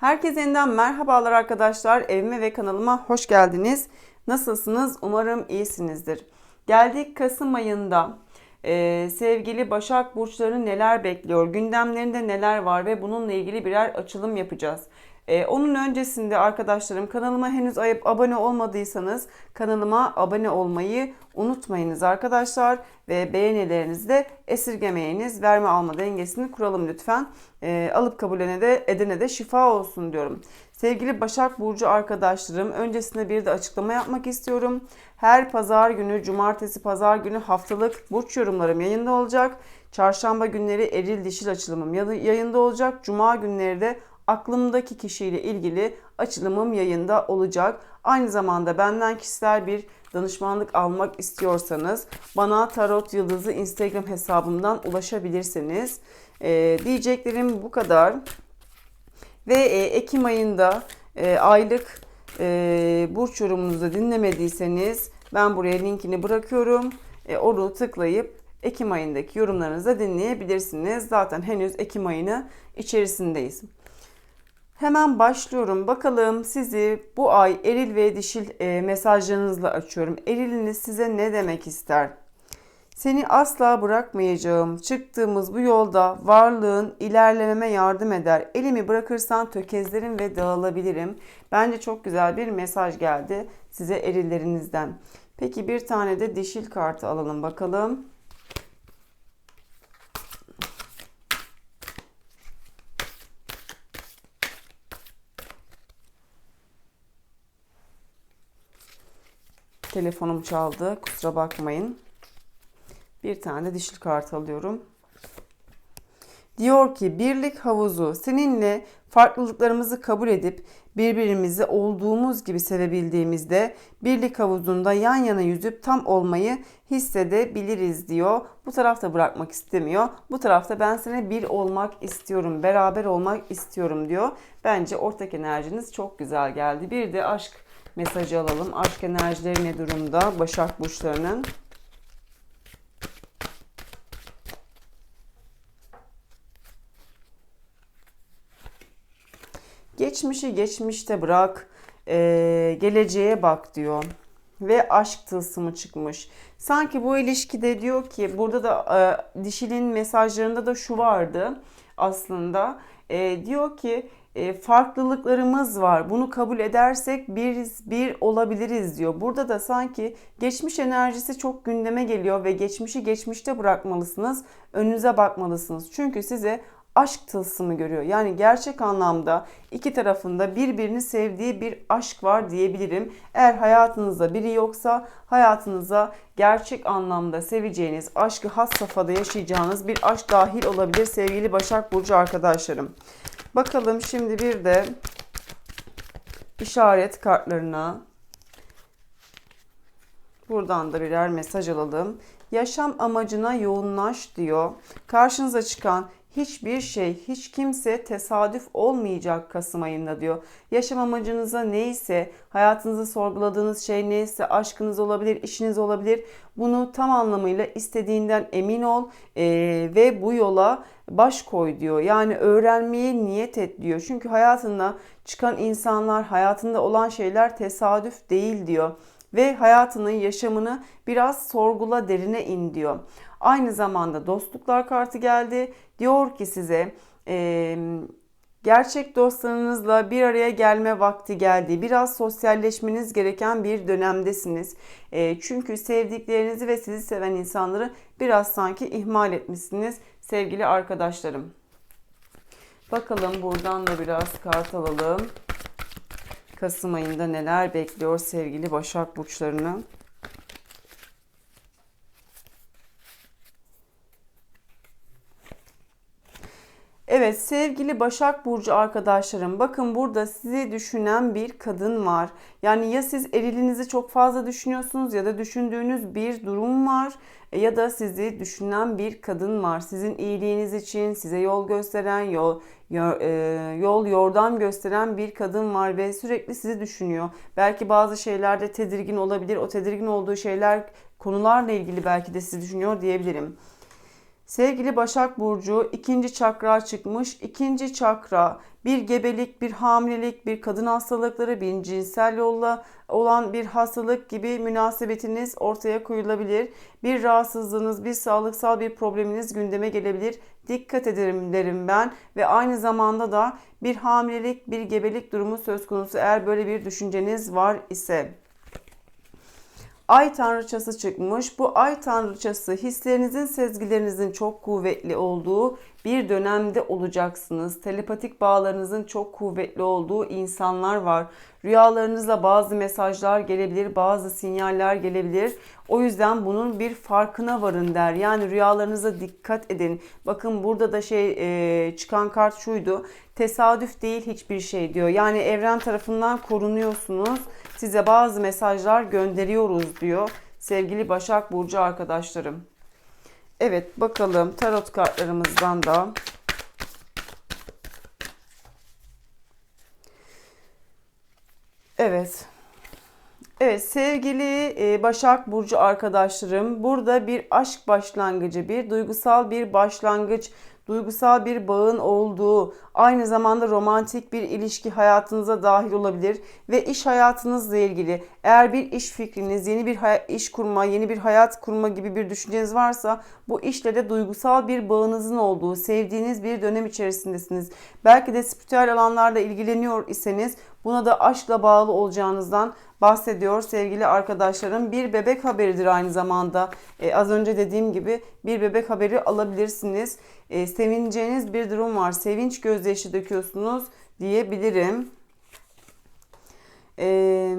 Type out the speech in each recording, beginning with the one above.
Herkese yeniden merhabalar arkadaşlar. Evime ve kanalıma hoş geldiniz. Nasılsınız? Umarım iyisinizdir. Geldik Kasım ayında. Ee, sevgili Başak Burçları neler bekliyor? Gündemlerinde neler var ve bununla ilgili birer açılım yapacağız. Ee, onun öncesinde arkadaşlarım kanalıma henüz abone olmadıysanız kanalıma abone olmayı unutmayınız arkadaşlar ve beğenilerinizi de esirgemeyiniz. Verme alma dengesini kuralım lütfen. Ee, alıp kabulene de edene de şifa olsun diyorum. Sevgili Başak Burcu arkadaşlarım öncesinde bir de açıklama yapmak istiyorum. Her pazar günü, cumartesi pazar günü haftalık burç yorumlarım yayında olacak. Çarşamba günleri eril dişil açılımım yayında olacak. Cuma günleri de aklımdaki kişiyle ilgili açılımım yayında olacak. Aynı zamanda benden kişisel bir danışmanlık almak istiyorsanız bana Tarot Yıldızı Instagram hesabımdan ulaşabilirsiniz. Ee, diyeceklerim bu kadar. Ve e, Ekim ayında e, aylık e, burç yorumunuzu dinlemediyseniz ben buraya linkini bırakıyorum. E, onu tıklayıp Ekim ayındaki yorumlarınızı dinleyebilirsiniz. Zaten henüz Ekim ayını içerisindeyiz. Hemen başlıyorum. Bakalım sizi bu ay eril ve dişil e, mesajlarınızla açıyorum. Eriliniz size ne demek ister? Seni asla bırakmayacağım. Çıktığımız bu yolda varlığın ilerlememe yardım eder. Elimi bırakırsan tökezlerim ve dağılabilirim. Bence çok güzel bir mesaj geldi size erillerinizden. Peki bir tane de dişil kartı alalım bakalım. Telefonum çaldı. Kusura bakmayın. Bir tane dişil kart alıyorum. Diyor ki birlik havuzu seninle farklılıklarımızı kabul edip birbirimizi olduğumuz gibi sevebildiğimizde birlik havuzunda yan yana yüzüp tam olmayı hissedebiliriz diyor. Bu tarafta bırakmak istemiyor. Bu tarafta ben sana bir olmak istiyorum, beraber olmak istiyorum diyor. Bence ortak enerjiniz çok güzel geldi. Bir de aşk mesajı alalım. Aşk enerjileri ne durumda? Başak burçlarının. Geçmişi geçmişte bırak, e, geleceğe bak diyor. Ve aşk tılsımı çıkmış. Sanki bu ilişkide diyor ki burada da e, dişinin mesajlarında da şu vardı aslında. E, diyor ki e, farklılıklarımız var. Bunu kabul edersek bir bir olabiliriz diyor. Burada da sanki geçmiş enerjisi çok gündeme geliyor ve geçmişi geçmişte bırakmalısınız. Önünüze bakmalısınız. Çünkü size aşk tılsımı görüyor. Yani gerçek anlamda iki tarafında birbirini sevdiği bir aşk var diyebilirim. Eğer hayatınızda biri yoksa hayatınıza gerçek anlamda seveceğiniz, aşkı has safhada yaşayacağınız bir aşk dahil olabilir sevgili Başak Burcu arkadaşlarım. Bakalım şimdi bir de işaret kartlarına buradan da birer mesaj alalım. Yaşam amacına yoğunlaş diyor. Karşınıza çıkan hiçbir şey, hiç kimse tesadüf olmayacak Kasım ayında diyor. Yaşam amacınıza neyse, hayatınızda sorguladığınız şey neyse, aşkınız olabilir, işiniz olabilir. Bunu tam anlamıyla istediğinden emin ol e, ve bu yola baş koy diyor. Yani öğrenmeye niyet et diyor. Çünkü hayatında çıkan insanlar, hayatında olan şeyler tesadüf değil diyor ve hayatının yaşamını biraz sorgula derine in diyor. Aynı zamanda dostluklar kartı geldi. Diyor ki size e, gerçek dostlarınızla bir araya gelme vakti geldi. Biraz sosyalleşmeniz gereken bir dönemdesiniz. E, çünkü sevdiklerinizi ve sizi seven insanları biraz sanki ihmal etmişsiniz sevgili arkadaşlarım. Bakalım buradan da biraz kart alalım. Kasım ayında neler bekliyor sevgili Başak burçlarını? Evet sevgili Başak Burcu arkadaşlarım bakın burada sizi düşünen bir kadın var. Yani ya siz erilinizi çok fazla düşünüyorsunuz ya da düşündüğünüz bir durum var e, ya da sizi düşünen bir kadın var. Sizin iyiliğiniz için size yol gösteren, yol e, yol yordam gösteren bir kadın var ve sürekli sizi düşünüyor. Belki bazı şeylerde tedirgin olabilir. O tedirgin olduğu şeyler konularla ilgili belki de sizi düşünüyor diyebilirim. Sevgili Başak Burcu ikinci çakra çıkmış. İkinci çakra bir gebelik, bir hamilelik, bir kadın hastalıkları, bir cinsel yolla olan bir hastalık gibi münasebetiniz ortaya koyulabilir. Bir rahatsızlığınız, bir sağlıksal bir probleminiz gündeme gelebilir. Dikkat ederim derim ben ve aynı zamanda da bir hamilelik, bir gebelik durumu söz konusu eğer böyle bir düşünceniz var ise. Ay tanrıçası çıkmış. Bu ay tanrıçası hislerinizin, sezgilerinizin çok kuvvetli olduğu bir dönemde olacaksınız. Telepatik bağlarınızın çok kuvvetli olduğu insanlar var. Rüyalarınızda bazı mesajlar gelebilir, bazı sinyaller gelebilir. O yüzden bunun bir farkına varın der. Yani rüyalarınıza dikkat edin. Bakın burada da şey e, çıkan kart şuydu. Tesadüf değil hiçbir şey diyor. Yani evren tarafından korunuyorsunuz. Size bazı mesajlar gönderiyoruz diyor. Sevgili Başak Burcu arkadaşlarım. Evet bakalım tarot kartlarımızdan da. Evet. Evet sevgili e, Başak Burcu arkadaşlarım burada bir aşk başlangıcı, bir duygusal bir başlangıç duygusal bir bağın olduğu, aynı zamanda romantik bir ilişki hayatınıza dahil olabilir ve iş hayatınızla ilgili eğer bir iş fikriniz, yeni bir iş kurma, yeni bir hayat kurma gibi bir düşünceniz varsa bu işle de duygusal bir bağınızın olduğu, sevdiğiniz bir dönem içerisindesiniz. Belki de spiritüel alanlarda ilgileniyor iseniz buna da aşkla bağlı olacağınızdan bahsediyor sevgili arkadaşlarım. Bir bebek haberidir aynı zamanda. Ee, az önce dediğim gibi bir bebek haberi alabilirsiniz. Ee, sevineceğiniz bir durum var. Sevinç gözyaşı döküyorsunuz diyebilirim. Ee,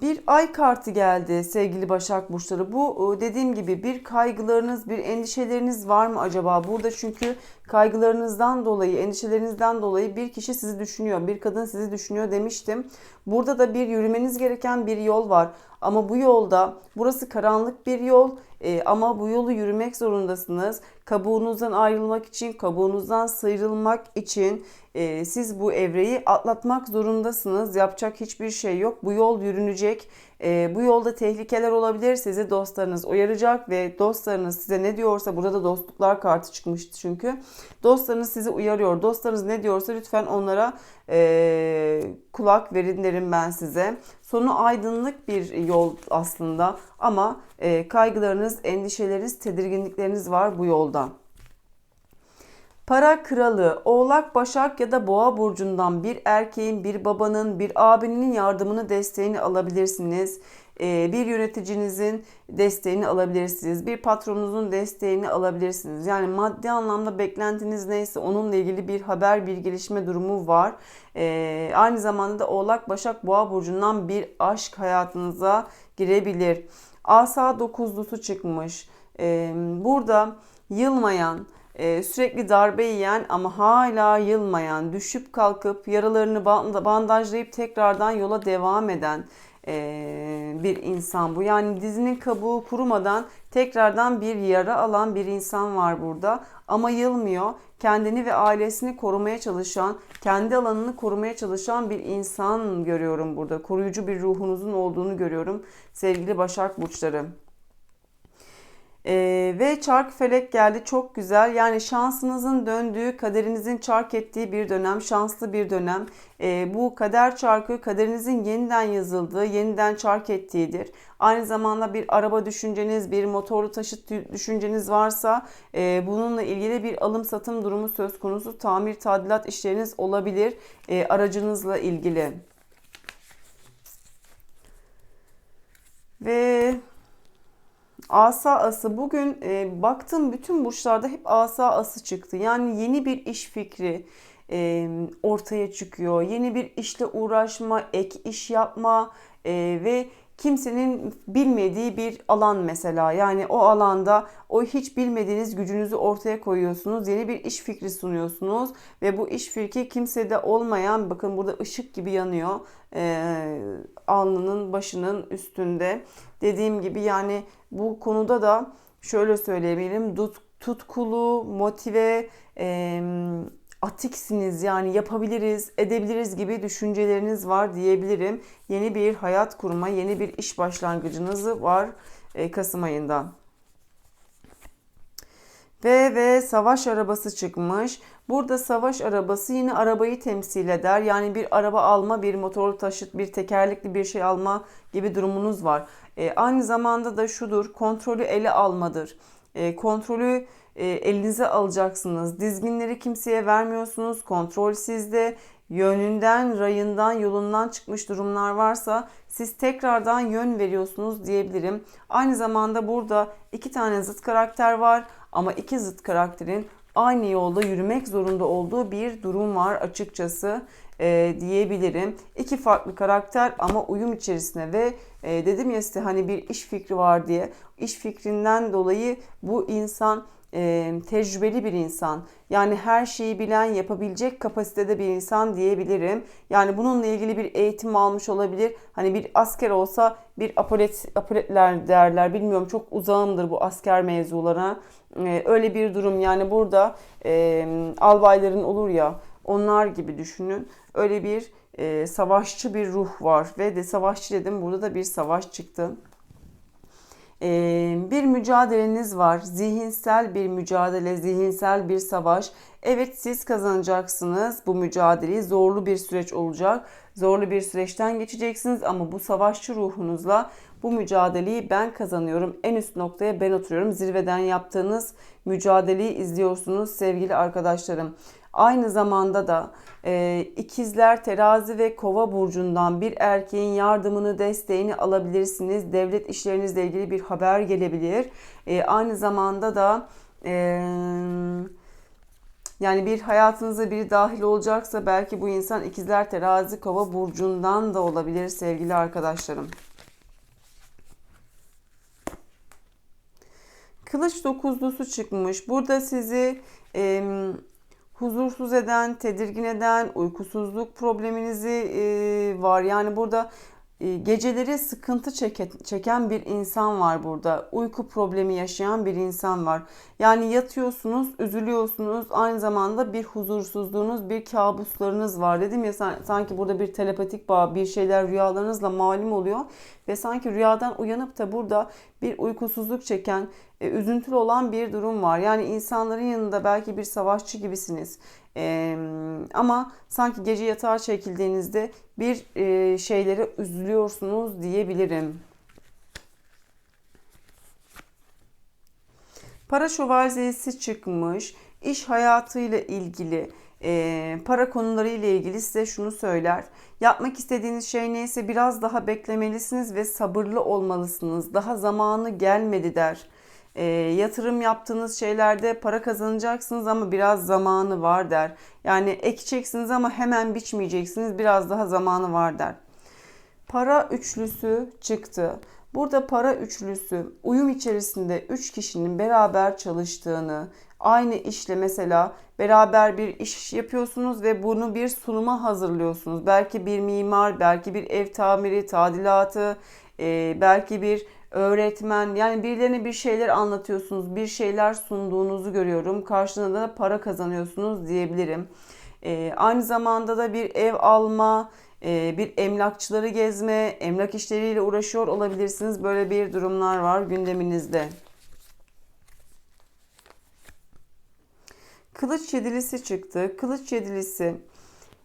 bir ay kartı geldi sevgili Başak Burçları. Bu e, dediğim gibi bir kaygılarınız, bir endişeleriniz var mı acaba? Burada çünkü kaygılarınızdan dolayı, endişelerinizden dolayı bir kişi sizi düşünüyor, bir kadın sizi düşünüyor demiştim. Burada da bir yürümeniz gereken bir yol var. Ama bu yolda burası karanlık bir yol e, ama bu yolu yürümek zorundasınız. Kabuğunuzdan ayrılmak için, kabuğunuzdan sıyrılmak için e, siz bu evreyi atlatmak zorundasınız. Yapacak hiçbir şey yok. Bu yol yürünecek. E, bu yolda tehlikeler olabilir. Sizi dostlarınız uyaracak ve dostlarınız size ne diyorsa burada da dostluklar kartı çıkmıştı çünkü. Dostlarınız sizi uyarıyor. Dostlarınız ne diyorsa lütfen onlara e, kulak verin derim ben size. Sonu aydınlık bir yol aslında ama e, kaygılarınız, endişeleriniz, tedirginlikleriniz var bu yolda. Para kralı, oğlak, başak ya da boğa burcundan bir erkeğin, bir babanın, bir abinin yardımını, desteğini alabilirsiniz. Ee, bir yöneticinizin desteğini alabilirsiniz. Bir patronunuzun desteğini alabilirsiniz. Yani maddi anlamda beklentiniz neyse onunla ilgili bir haber, bir gelişme durumu var. Ee, aynı zamanda da Oğlak, Başak, Boğa burcundan bir aşk hayatınıza girebilir. Asa dokuzlusu çıkmış. Ee, burada yılmayan, e, sürekli darbe yiyen ama hala yılmayan, düşüp kalkıp yaralarını bandajlayıp tekrardan yola devam eden e, bir insan bu. Yani dizinin kabuğu kurumadan tekrardan bir yara alan bir insan var burada. Ama yılmıyor. Kendini ve ailesini korumaya çalışan, kendi alanını korumaya çalışan bir insan görüyorum burada. Koruyucu bir ruhunuzun olduğunu görüyorum sevgili Başak Burçları. Ee, ve çark felek geldi çok güzel. Yani şansınızın döndüğü, kaderinizin çark ettiği bir dönem, şanslı bir dönem. Ee, bu kader çarkı kaderinizin yeniden yazıldığı, yeniden çark ettiğidir. Aynı zamanda bir araba düşünceniz, bir motorlu taşıt düşünceniz varsa e, bununla ilgili bir alım satım durumu söz konusu. Tamir, tadilat işleriniz olabilir e, aracınızla ilgili. Ve Asa ası bugün e, baktım bütün burçlarda hep asa ası çıktı. Yani yeni bir iş fikri e, ortaya çıkıyor. Yeni bir işle uğraşma, ek iş yapma e, ve kimsenin bilmediği bir alan mesela. Yani o alanda o hiç bilmediğiniz gücünüzü ortaya koyuyorsunuz. Yeni bir iş fikri sunuyorsunuz ve bu iş fikri kimsede olmayan bakın burada ışık gibi yanıyor. E, alnının başının üstünde. Dediğim gibi yani bu konuda da şöyle söyleyebilirim. Tutkulu, motive, e, atiksiniz yani yapabiliriz, edebiliriz gibi düşünceleriniz var diyebilirim. Yeni bir hayat kurma, yeni bir iş başlangıcınız var e, Kasım ayında. Ve ve savaş arabası çıkmış. Burada savaş arabası yine arabayı temsil eder. Yani bir araba alma, bir motorlu taşıt, bir tekerlekli bir şey alma gibi durumunuz var. E, aynı zamanda da şudur, kontrolü ele almadır. E, kontrolü e, elinize alacaksınız. Dizginleri kimseye vermiyorsunuz. Kontrol sizde. Yönünden, rayından, yolundan çıkmış durumlar varsa siz tekrardan yön veriyorsunuz diyebilirim. Aynı zamanda burada iki tane zıt karakter var ama iki zıt karakterin aynı yolda yürümek zorunda olduğu bir durum var açıkçası e, diyebilirim. İki farklı karakter ama uyum içerisinde ve e, dedim ya size hani bir iş fikri var diye. İş fikrinden dolayı bu insan e, tecrübeli bir insan. Yani her şeyi bilen, yapabilecek kapasitede bir insan diyebilirim. Yani bununla ilgili bir eğitim almış olabilir. Hani bir asker olsa bir apolet, apoletler derler. Bilmiyorum çok uzağımdır bu asker mevzularına. E, öyle bir durum yani burada e, albayların olur ya onlar gibi düşünün. Öyle bir e, savaşçı bir ruh var ve de savaşçı dedim burada da bir savaş çıktı. Ee, bir mücadeleniz var. Zihinsel bir mücadele, zihinsel bir savaş. Evet siz kazanacaksınız bu mücadeleyi. Zorlu bir süreç olacak. Zorlu bir süreçten geçeceksiniz ama bu savaşçı ruhunuzla bu mücadeleyi ben kazanıyorum. En üst noktaya ben oturuyorum. Zirveden yaptığınız mücadeleyi izliyorsunuz sevgili arkadaşlarım. Aynı zamanda da e, ikizler, terazi ve kova burcundan bir erkeğin yardımını, desteğini alabilirsiniz. Devlet işlerinizle ilgili bir haber gelebilir. E, aynı zamanda da e, yani bir hayatınıza biri dahil olacaksa belki bu insan ikizler, terazi, kova burcundan da olabilir sevgili arkadaşlarım. Kılıç dokuzlusu çıkmış. Burada sizi e, huzursuz eden, tedirgin eden, uykusuzluk probleminizi e, var. Yani burada e, geceleri sıkıntı çeken bir insan var burada. Uyku problemi yaşayan bir insan var. Yani yatıyorsunuz, üzülüyorsunuz. Aynı zamanda bir huzursuzluğunuz, bir kabuslarınız var. Dedim ya sanki burada bir telepatik bağ, bir şeyler rüyalarınızla malum oluyor. Ve sanki rüyadan uyanıp da burada bir uykusuzluk çeken, e, üzüntülü olan bir durum var. Yani insanların yanında belki bir savaşçı gibisiniz. E, ama sanki gece yatağa çekildiğinizde bir e, şeylere üzülüyorsunuz diyebilirim. Para şövalyesi çıkmış. İş hayatıyla ilgili e, para konuları ile ilgili size şunu söyler. Yapmak istediğiniz şey neyse biraz daha beklemelisiniz ve sabırlı olmalısınız. Daha zamanı gelmedi der. E, yatırım yaptığınız şeylerde para kazanacaksınız ama biraz zamanı var der. Yani ekeceksiniz ama hemen biçmeyeceksiniz. Biraz daha zamanı var der. Para üçlüsü çıktı. Burada para üçlüsü uyum içerisinde üç kişinin beraber çalıştığını, aynı işle mesela beraber bir iş yapıyorsunuz ve bunu bir sunuma hazırlıyorsunuz. Belki bir mimar, belki bir ev tamiri, tadilatı, e, belki bir öğretmen yani birilerine bir şeyler anlatıyorsunuz, bir şeyler sunduğunuzu görüyorum. Karşılığında da para kazanıyorsunuz diyebilirim. E, aynı zamanda da bir ev alma, e, bir emlakçıları gezme, emlak işleriyle uğraşıyor olabilirsiniz. Böyle bir durumlar var gündeminizde. Kılıç yedilisi çıktı. Kılıç yedilisi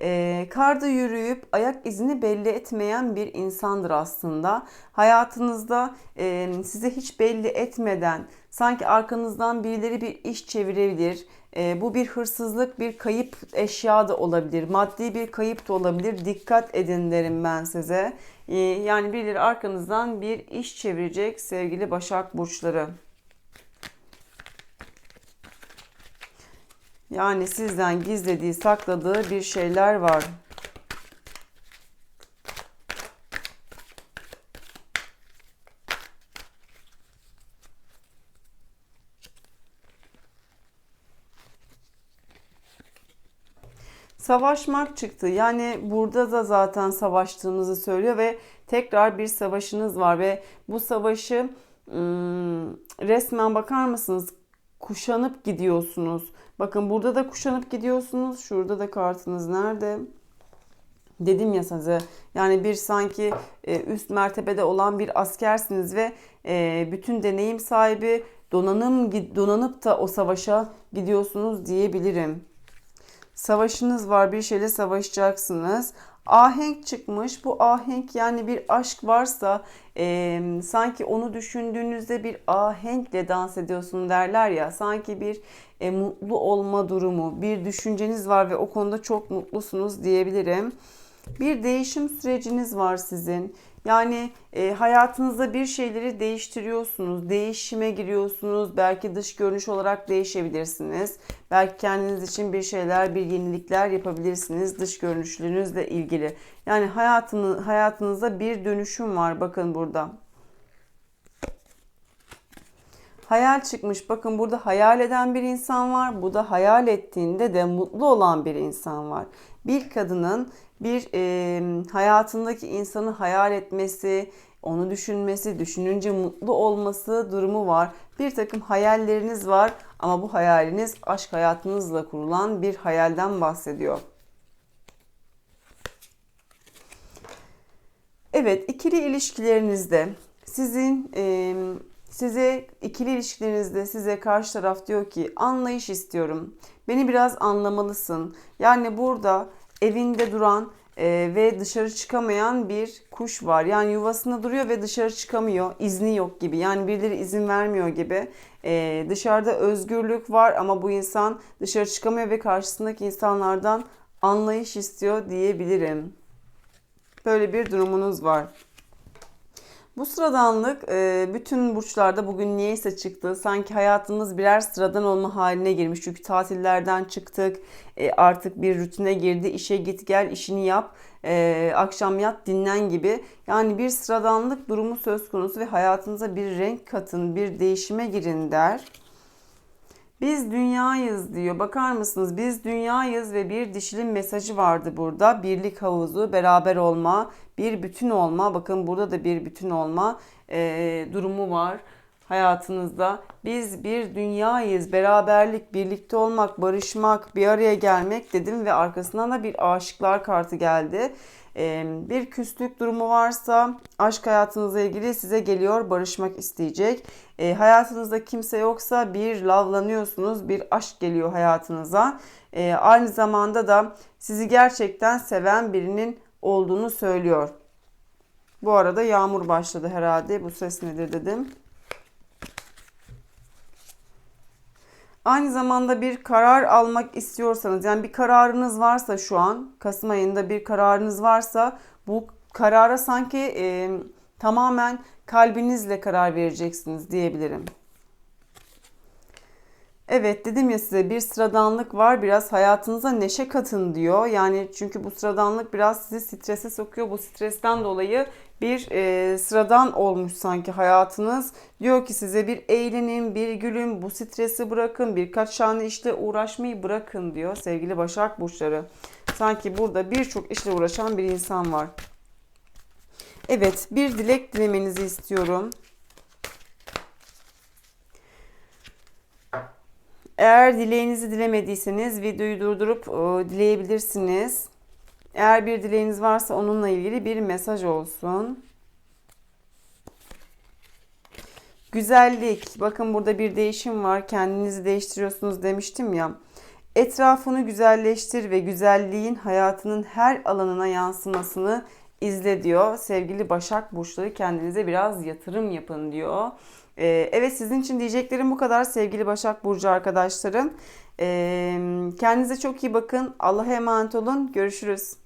e, karda yürüyüp ayak izini belli etmeyen bir insandır aslında. Hayatınızda e, size hiç belli etmeden sanki arkanızdan birileri bir iş çevirebilir. E, bu bir hırsızlık, bir kayıp eşya da olabilir. Maddi bir kayıp da olabilir. Dikkat edin derim ben size. E, yani birileri arkanızdan bir iş çevirecek sevgili Başak Burçları. Yani sizden gizlediği, sakladığı bir şeyler var. Savaşmak çıktı. Yani burada da zaten savaştığınızı söylüyor ve tekrar bir savaşınız var ve bu savaşı resmen bakar mısınız? Kuşanıp gidiyorsunuz. Bakın burada da kuşanıp gidiyorsunuz. Şurada da kartınız nerede? Dedim ya size yani bir sanki e, üst mertebede olan bir askersiniz ve e, bütün deneyim sahibi donanım donanıp da o savaşa gidiyorsunuz diyebilirim. Savaşınız var, bir şeyle savaşacaksınız. Ahenk çıkmış. Bu ahenk yani bir aşk varsa e, sanki onu düşündüğünüzde bir ahenkle dans ediyorsun derler ya. Sanki bir e, mutlu olma durumu, bir düşünceniz var ve o konuda çok mutlusunuz diyebilirim. Bir değişim süreciniz var sizin. Yani e, hayatınızda bir şeyleri değiştiriyorsunuz, değişime giriyorsunuz. Belki dış görünüş olarak değişebilirsiniz. Belki kendiniz için bir şeyler, bir yenilikler yapabilirsiniz dış görünüşlerinizle ilgili. Yani hayatını, hayatınızda bir dönüşüm var bakın burada. Hayal çıkmış. Bakın burada hayal eden bir insan var. Bu da hayal ettiğinde de mutlu olan bir insan var. Bir kadının bir e, hayatındaki insanı hayal etmesi, onu düşünmesi, düşününce mutlu olması durumu var. Bir takım hayalleriniz var ama bu hayaliniz aşk hayatınızla kurulan bir hayalden bahsediyor. Evet, ikili ilişkilerinizde sizin e, size ikili ilişkilerinizde size karşı taraf diyor ki anlayış istiyorum. Beni biraz anlamalısın. Yani burada evinde duran e, ve dışarı çıkamayan bir kuş var. Yani yuvasında duruyor ve dışarı çıkamıyor. İzni yok gibi. Yani birileri izin vermiyor gibi. E, dışarıda özgürlük var ama bu insan dışarı çıkamıyor ve karşısındaki insanlardan anlayış istiyor diyebilirim. Böyle bir durumunuz var. Bu sıradanlık e, bütün burçlarda bugün niyeyse çıktı. Sanki hayatımız birer sıradan olma haline girmiş. Çünkü tatillerden çıktık. E, artık bir rutine girdi. İşe git gel işini yap. E, akşam yat dinlen gibi. Yani bir sıradanlık durumu söz konusu ve hayatınıza bir renk katın, bir değişime girin der. Biz dünyayız diyor. Bakar mısınız? Biz dünyayız ve bir dişilin mesajı vardı burada. Birlik havuzu, beraber olma, bir bütün olma. Bakın burada da bir bütün olma e, durumu var hayatınızda. Biz bir dünyayız. Beraberlik, birlikte olmak, barışmak, bir araya gelmek dedim ve arkasından da bir aşıklar kartı geldi. Bir küslük durumu varsa aşk hayatınızla ilgili size geliyor, barışmak isteyecek. Hayatınızda kimse yoksa bir lavlanıyorsunuz, bir aşk geliyor hayatınıza. Aynı zamanda da sizi gerçekten seven birinin olduğunu söylüyor. Bu arada yağmur başladı herhalde. Bu ses nedir dedim. Aynı zamanda bir karar almak istiyorsanız yani bir kararınız varsa şu an Kasım ayında bir kararınız varsa bu karara sanki e, tamamen kalbinizle karar vereceksiniz diyebilirim. Evet dedim ya size bir sıradanlık var biraz hayatınıza neşe katın diyor. Yani çünkü bu sıradanlık biraz sizi strese sokuyor. Bu stresten dolayı bir e, sıradan olmuş sanki hayatınız. Diyor ki size bir eğlenin, bir gülün, bu stresi bırakın, birkaç tane işle uğraşmayı bırakın diyor sevgili Başak Burçları. Sanki burada birçok işle uğraşan bir insan var. Evet bir dilek dilemenizi istiyorum. Eğer dileğinizi dilemediyseniz videoyu durdurup e, dileyebilirsiniz. Eğer bir dileğiniz varsa onunla ilgili bir mesaj olsun. Güzellik. Bakın burada bir değişim var. Kendinizi değiştiriyorsunuz demiştim ya. Etrafını güzelleştir ve güzelliğin hayatının her alanına yansımasını izle diyor. Sevgili Başak Burçları kendinize biraz yatırım yapın diyor. Ee, evet sizin için diyeceklerim bu kadar sevgili Başak Burcu arkadaşlarım. Ee, kendinize çok iyi bakın. Allah'a emanet olun. Görüşürüz.